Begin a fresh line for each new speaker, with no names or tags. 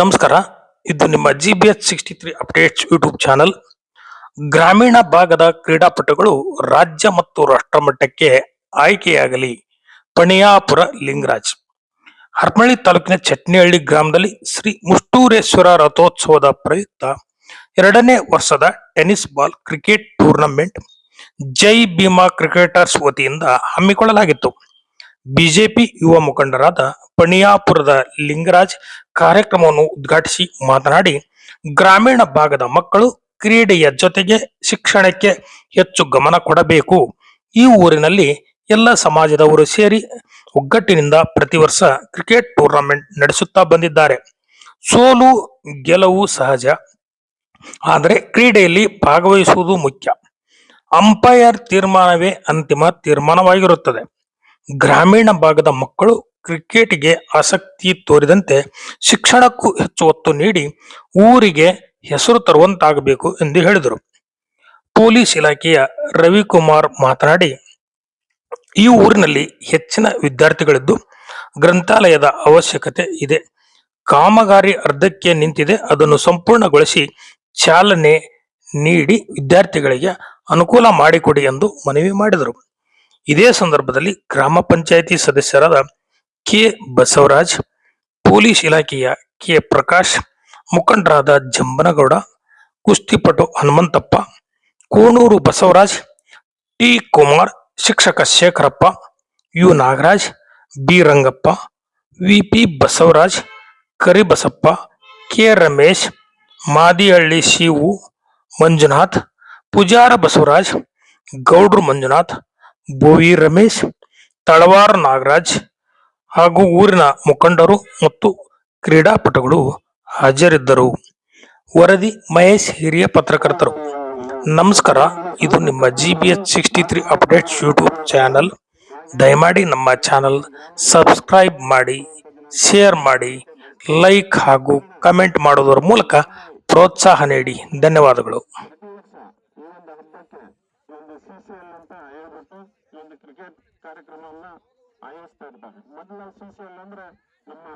ನಮಸ್ಕಾರ. ಇದು ನಿಮ್ಮ G B H sixty three updates YouTube channel ಗ್ರಾಮೀಣ ಭಾಗದ ಕ್ರೀಡಾಪಟುಗಳು ರಾಜ್ಯ ಮತ್ತು ರಾಷ್ಟ್ರ ಮಟ್ಟಕ್ಕೆ ಆಯ್ಕೆಯಾಗಲಿ. ಪಣಿಯಾಪುರ ಲಿಂಗರಾಜ್. ಹರ್ಮಳ್ಳಿ ತಾಲೂಕಿನ ಚಟ್ನಿಹಳ್ಳಿ ಗ್ರಾಮದಲ್ಲಿ ಶ್ರೀ ಮುಷ್ಟೂರೇಶ್ವರ ರಥೋತ್ಸವದ ಪ್ರಯುಕ್ತ ಎರಡನೇ ವರ್ಷದ tennis ball cricket tournament Jai Bhima cricketers ವತಿಯಿಂದ ಹಮ್ಮಿಕೊಳ್ಳಲಾಗಿತ್ತು. ಬಿಜೆಪಿ ಯುವ ಮುಖಂಡರಾದ ಪಣಿಯಾಪುರದ ಲಿಂಗರಾಜ್ ಕಾರ್ಯಕ್ರಮವನ್ನು ಉದ್ಘಾಟಿಸಿ ಮಾತನಾಡಿ, ಗ್ರಾಮೀಣ ಭಾಗದ ಮಕ್ಕಳು ಕ್ರೀಡೆಯ ಜೊತೆಗೆ ಶಿಕ್ಷಣಕ್ಕೆ ಹೆಚ್ಚು ಗಮನ ಕೊಡಬೇಕು. ಈ ಊರಿನಲ್ಲಿ ಎಲ್ಲ ಸಮಾಜದವರು ಸೇರಿ ಒಗ್ಗಟ್ಟಿನಿಂದ ಪ್ರತಿ ವರ್ಷ ಕ್ರಿಕೆಟ್ ಟೂರ್ನಮೆಂಟ್ ನಡೆಸುತ್ತಾ ಬಂದಿದ್ದಾರೆ. ಸೋಲು ಗೆಲುವು ಸಹಜ, ಆದರೆ ಕ್ರೀಡೆಯಲ್ಲಿ ಭಾಗವಹಿಸುವುದು ಮುಖ್ಯ. ಅಂಪೈರ್ ತೀರ್ಮಾನವೇ ಅಂತಿಮ ತೀರ್ಮಾನವಾಗಿರುತ್ತದೆ. ಗ್ರಾಮೀಣ ಭಾಗದ ಮಕ್ಕಳು ಕ್ರಿಕೆಟ್ಗೆ ಆಸಕ್ತಿ ತೋರಿದಂತೆ ಶಿಕ್ಷಣಕ್ಕೂ ಹೆಚ್ಚು ಒತ್ತು ನೀಡಿ ಊರಿಗೆ ಹೆಸರು ತರುವಂತಾಗಬೇಕು ಎಂದು ಹೇಳಿದರು. ಪೊಲೀಸ್ ಇಲಾಖೆಯ ರವಿಕುಮಾರ್ ಮಾತನಾಡಿ, ಈ ಊರಿನಲ್ಲಿ ಹೆಚ್ಚಿನ ವಿದ್ಯಾರ್ಥಿಗಳಿದ್ದು ಗ್ರಂಥಾಲಯದ ಅವಶ್ಯಕತೆ ಇದೆ. ಕಾಮಗಾರಿ ಅರ್ಧಕ್ಕೆ ನಿಂತಿದೆ. ಅದನ್ನು ಸಂಪೂರ್ಣಗೊಳಿಸಿ ಚಾಲನೆ ನೀಡಿ ವಿದ್ಯಾರ್ಥಿಗಳಿಗೆ ಅನುಕೂಲ ಮಾಡಿಕೊಡಿ ಎಂದು ಮನವಿ ಮಾಡಿದರು. ಇದೇ ಸಂದರ್ಭದಲ್ಲಿ ಗ್ರಾಮ ಪಂಚಾಯಿತಿ ಸದಸ್ಯರಾದ ಕೆ ಬಸವರಾಜ್, ಪೊಲೀಸ್ ಇಲಾಖೆಯ ಕೆ ಪ್ರಕಾಶ್, ಮುಖಂಡರಾದ ಜಂಬನಗೌಡ, ಕುಸ್ತಿಪಟು ಹನುಮಂತಪ್ಪ, ಕೋಣೂರು ಬಸವರಾಜ್, ಟಿ ಕುಮಾರ್, ಶಿಕ್ಷಕ Shekharappa, U Nagaraj, B Rangappa VP Basavaraj, Karibasappa, K Ramesh, Madihalli Shivu Manjunath, Pujara Basavaraj, Gowdru Manjunath Bovi Ramesh, ತಳವಾರ ನಾಗರಾಜ್ ಹಾಗೂ ಊರಿನ ಮುಖಂಡರು ಮತ್ತು ಕ್ರೀಡಾಪಟುಗಳು ಹಾಜರಿದ್ದರು. ವರದಿ ಮಹೇಶ್ ಹಿರಿಯ ಪತ್ರಕರ್ತರು. ನಮಸ್ಕಾರ, ಇದು ನಿಮ್ಮ G B H sixty three updates YouTube channel ದಯಮಾಡಿ ನಮ್ಮ ಚಾನಲ್ ಸಬ್ಸ್ಕ್ರೈಬ್ ಮಾಡಿ ಶೇರ್ ಮಾಡಿ ಲೈಕ್ ಹಾಗೂ ಕಮೆಂಟ್ ಮಾಡೋದರ ಮೂಲಕ ಪ್ರೋತ್ಸಾಹ ನೀಡಿ. ಧನ್ಯವಾದಗಳು.
ಒಂದು ಸಿ ಸಿ ಎಲ್ ಅಂತ ಹೇಳ್ಬಿಟ್ಟು ಒಂದು ಕ್ರಿಕೆಟ್ ಕಾರ್ಯಕ್ರಮವನ್ನ ಆಯೋಜಿಸ್ತಾ ಇರ್ತಾರೆ ಮೊದಲು ಸಿ ಸಿ ಎಲ್ ಅಂದ್ರೆ ನಮ್ಮ